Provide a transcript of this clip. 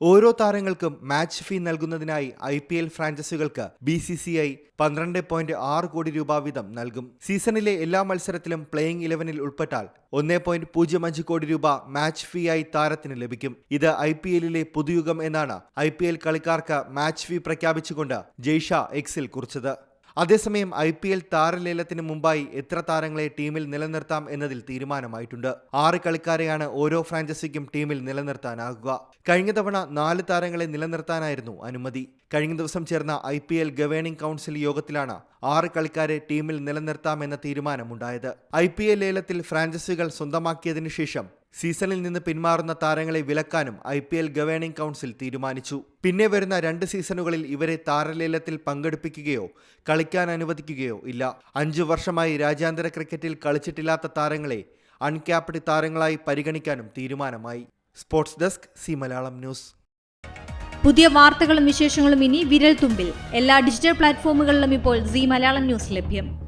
ഓരോ താരങ്ങൾക്കും match fee നൽകുന്നതിനായി I P L ഫ്രാഞ്ചൈസികൾക്ക് ബി സി സി ഐ പന്ത്രണ്ട് പോയിന്റ് ആറ് കോടി രൂപ വീതം നൽകും. സീസണിലെ എല്ലാ മത്സരത്തിലും പ്ലേയിംഗ് ഇലവനിൽ ഉൾപ്പെട്ടാൽ ഒന്നേ പോയിന്റ് പൂജ്യം അഞ്ച് കോടി രൂപ മാച്ച് ഫീ ആയി താരത്തിന് ലഭിക്കും. ഇത് ഐ പി എല്ലിലെ പുതുയുഗം എന്നാണ് ഐ പി എൽ കളിക്കാർക്ക് മാച്ച് ഫീ പ്രഖ്യാപിച്ചുകൊണ്ട് ജയ്ഷ എക്സിൽ കുറിച്ചത്. അതേസമയം ഐ പി എൽ താരലേലത്തിന് മുമ്പായി എത്ര താരങ്ങളെ ടീമിൽ നിലനിർത്താം എന്നതിൽ തീരുമാനമായിട്ടുണ്ട്. ആറ് കളിക്കാരെയാണ് ഓരോ ഫ്രാഞ്ചൈസിക്കും ടീമിൽ നിലനിർത്താനാകുക. കഴിഞ്ഞ തവണ നാല് താരങ്ങളെ നിലനിർത്താനായിരുന്നു അനുമതി. കഴിഞ്ഞ ദിവസം ചേർന്ന I P L governing council യോഗത്തിലാണ് ആറ് കളിക്കാരെ ടീമിൽ നിലനിർത്താമെന്ന തീരുമാനമുണ്ടായത്. ഐ പി എൽ ലേലത്തിൽ ഫ്രാഞ്ചൈസികൾ സ്വന്തമാക്കിയതിനു ശേഷം സീസണിൽ നിന്ന് പിന്മാറുന്ന താരങ്ങളെ വിലക്കാനും I P L governing council തീരുമാനിച്ചു. പിന്നെ വരുന്ന രണ്ട് സീസണുകളിൽ ഇവരെ താരലേലത്തിൽ പങ്കെടുപ്പിക്കുകയോ കളിക്കാൻ അനുവദിക്കുകയോ ഇല്ല. അഞ്ചു വർഷമായി രാജ്യാന്തര ക്രിക്കറ്റിൽ കളിച്ചിട്ടില്ലാത്ത താരങ്ങളെ അൺക്യാപ്ഡ് താരങ്ങളായി പരിഗണിക്കാനും തീരുമാനമായി. Sports desk Zee Malayalam news. പുതിയ വാർത്തകളും വിശേഷങ്ങളും ഇനി വിരൽ തുമ്പിൽ എല്ലാ ഡിജിറ്റൽ പ്ലാറ്റ്ഫോമുകളിലും ഇപ്പോൾ സി മലയാളം ന്യൂസ് ലഭ്യം.